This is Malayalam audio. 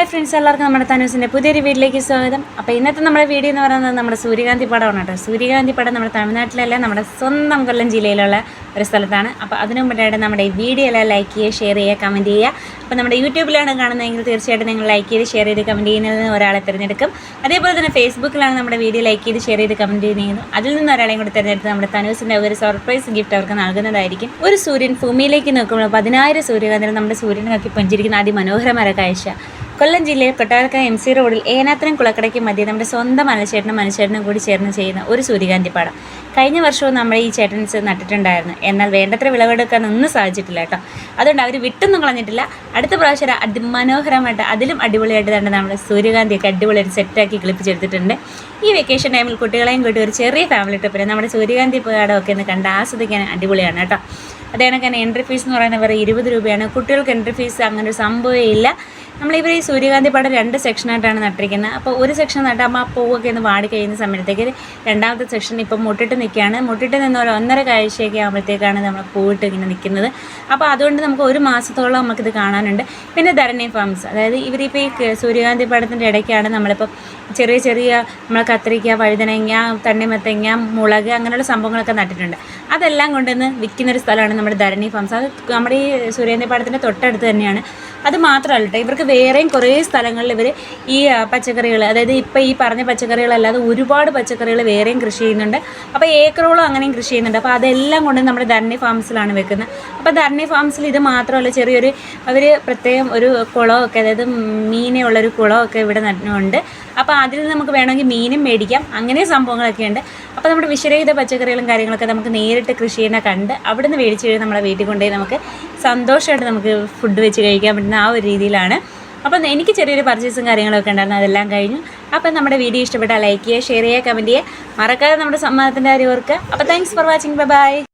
ഹായ് ഫ്രണ്ട്സ് എല്ലാവർക്കും നമ്മുടെ തനൂസിന്റെ പുതിയൊരു വീട്ടിലേക്ക് സ്വാഗതം. അപ്പോൾ ഇന്നത്തെ നമ്മുടെ വീഡിയോ എന്ന് പറയുന്നത് നമ്മുടെ സൂര്യകാന്തി പടമാണ് കേട്ടോ. സൂര്യകാന്തി പടം നമ്മുടെ തമിഴ്നാട്ടിലല്ല നമ്മുടെ സ്വന്തം കൊല്ലം ജില്ലയിലുള്ള ഒരു സ്ഥലത്താണ്. അപ്പോൾ അതിനു മുമ്പായിട്ട് നമ്മുടെ ഈ വീഡിയോ എല്ലാം ലൈക്ക് ചെയ്യുക ഷെയർ ചെയ്യുക കമന്റ് ചെയ്യുക. അപ്പോൾ നമ്മുടെ യൂട്യൂബിലാണ് കാണുന്നതെങ്കിൽ തീർച്ചയായിട്ടും നിങ്ങൾ ലൈക്ക് ചെയ്ത് ഷെയർ ചെയ്ത് കമന്റ് ചെയ്യുന്നതിൽ നിന്ന് ഒരാളെ തിരഞ്ഞെടുക്കും. അതേപോലെ തന്നെ ഫേസ്ബുക്കിലാണ് നമ്മുടെ വീഡിയോ ലൈക്ക് ചെയ്ത് ഷെയർ ചെയ്ത് കമന്റ് ചെയ്യുന്നത് അതിൽ നിന്ന് ഒരാളെയും കൂടി തിരഞ്ഞെടുത്ത് നമ്മുടെ തനൂസിന്റെ ഒരു സർപ്രൈസ് ഗിഫ്റ്റ് അവർക്ക് നൽകുന്നതായിരിക്കും. ഒരു സൂര്യൻ ഭൂമിയിലേക്ക് നോക്കുമ്പോൾ പതിനായിരം സൂര്യകാന്തികൾ നമ്മുടെ സൂര്യനെ നോക്കി പഞ്ചിരിക്കുന്ന അതിമനോഹരമായ കാഴ്ച. കൊല്ലം ജില്ലയിൽ കൊട്ടാരക്ക എം സി റോഡിൽ ഏനാത്തരം കുളക്കടയ്ക്ക് മധ്യേ നമ്മുടെ സ്വന്തം മലച്ചേട്ടനും മനുഷ്യനും കൂടി ചേർന്ന് ചെയ്യുന്ന ഒരു സൂര്യകാന്തി പാടം കഴിഞ്ഞ വർഷവും നമ്മുടെ ഈ ചേട്ടൻസ് നട്ടിട്ടുണ്ടായിരുന്നു. എന്നാൽ വേണ്ടത്ര വിളവെടുക്കാൻ ഒന്നും സാധിച്ചിട്ടില്ല കേട്ടോ. അതുകൊണ്ട് അവർ വിട്ടൊന്നും കളഞ്ഞിട്ടില്ല. അടുത്ത പ്രാവശ്യം അതിമനോഹരമായിട്ട് അതിലും അടിപൊളിയായിട്ട് തന്നെ നമ്മൾ സൂര്യകാന്തിയൊക്കെ അടിപൊളിയായിട്ട് സെറ്റാക്കി കിളിപ്പിച്ചെടുത്തിട്ടുണ്ട്. ഈ വെക്കേഷൻ ടൈമിൽ കുട്ടികളെയും കൂട്ടി ഒരു ചെറിയ ഫാമിലി ട്രിപ്പിന് നമ്മുടെ സൂര്യകാന്തി പാടമൊക്കെ ഒന്ന് കണ്ട് ആസ്വദിക്കാൻ അടിപൊളിയാണ് കേട്ടോ. അതേ എൻട്രി ഫീസ് എന്ന് പറയുന്നത് വെറും ഇരുപത് രൂപയാണ്. കുട്ടികൾക്ക് എൻട്രി ഫീസ് അങ്ങനെ ഒരു സംഭവമേ ഇല്ല. നമ്മളിവർ ഈ സൂര്യകാന്തി പടം രണ്ട് സെക്ഷനായിട്ടാണ് നട്ടിരിക്കുന്നത്. അപ്പോൾ ഒരു സെക്ഷൻ നട്ടാകുമ്പോൾ ആ പൂവൊക്കെ ഒന്ന് വാടി കഴിയുന്ന സമയത്തേക്ക് രണ്ടാമത്തെ സെക്ഷൻ ഇപ്പം മുട്ടിട്ട് നിൽക്കുകയാണ്. മുട്ടിട്ട് നിന്ന് ഒരു ഒന്നര കാഴ്ചയൊക്കെ ആകുമ്പോഴത്തേക്കാണ് നമ്മൾ പൂവിട്ട് ഇങ്ങനെ നിൽക്കുന്നത്. അപ്പോൾ അതുകൊണ്ട് നമുക്ക് ഒരു മാസത്തോളം നമുക്കിത് കാണാനുണ്ട്. പിന്നെ ധരണി ഫാംസ്. അതായത് ഇവരിപ്പോൾ ഈ സൂര്യകാന്തി പടത്തിന്റെ ഇടയ്ക്കാണ് നമ്മളിപ്പോൾ ചെറിയ ചെറിയ നമ്മൾ കത്തിരിക്ക വഴുതനങ്ങ തണ്ണിമത്തങ്ങ മുളക് അങ്ങനെയുള്ള സംഭവങ്ങളൊക്കെ നട്ടിട്ടുണ്ട്. അതെല്ലാം കൊണ്ടുവന്ന് വിൽക്കുന്നൊരു സ്ഥലമാണ് നമ്മുടെ ധരണി ഫാംസ്. അത് നമ്മുടെ ഈ സൂര്യകാന്തി പാടത്തിന്റെ തൊട്ടടുത്ത് തന്നെയാണ്. അത് മാത്രമല്ല ഇവർക്ക് വേറെയും കുറേ സ്ഥലങ്ങളിൽ ഇവർ ഈ പച്ചക്കറികൾ അതായത് ഇപ്പോൾ ഈ പറഞ്ഞ പച്ചക്കറികളല്ലാതെ ഒരുപാട് പച്ചക്കറികൾ വേറെയും കൃഷി ചെയ്യുന്നുണ്ട്. അപ്പോൾ ഏക്കറോളം അങ്ങനെയും കൃഷി ചെയ്യുന്നുണ്ട്. അപ്പോൾ അതെല്ലാം കൊണ്ട് നമ്മുടെ ധരണി ഫാംസിലാണ് വെക്കുന്നത്. അപ്പോൾ ധരണി ഫാംസിൽ ഇത് മാത്രമല്ല ചെറിയൊരു അവർ പ്രത്യേകം ഒരു കുളമൊക്കെ അതായത് മീനെ ഉള്ളൊരു കുളമൊക്കെ ഇവിടെ നടന്നുണ്ട് അപ്പോൾ അതിൽ നമുക്ക് വേണമെങ്കിൽ മീനും മേടിക്കാം. അങ്ങനെ സംഭവങ്ങളൊക്കെ ഉണ്ട്. അപ്പോൾ നമ്മുടെ വിഷരഹിത പച്ചക്കറികളും കാര്യങ്ങളൊക്കെ നമുക്ക് നേരിട്ട് കൃഷി ചെയ്യുന്ന കണ്ട് നിന്ന് മേടിച്ച് കഴിഞ്ഞാൽ നമ്മളെ വീട്ടിൽ കൊണ്ടുപോയി നമുക്ക് സന്തോഷമായിട്ട് നമുക്ക് ഫുഡ് വെച്ച് കഴിക്കാൻ പറ്റുന്ന ആ ഒരു രീതിയിലാണ് അപ്പം എനിക്ക് ചെറിയൊരു പർച്ചേസും കാര്യങ്ങളൊക്കെ ഉണ്ടായിരുന്നു. അതെല്ലാം കഴിഞ്ഞു. അപ്പം നമ്മുടെ വീഡിയോ ഇഷ്ടപ്പെട്ടാൽ ലൈക്ക് ചെയ്യുക ഷെയർ ചെയ്യുക കമന്റ് ചെയ്യുക. മറക്കാതെ നമ്മുടെ സമ്മാനത്തിന്റെ കാര്യം ഓർക്കുക. അപ്പോൾ thanks for watching bye bye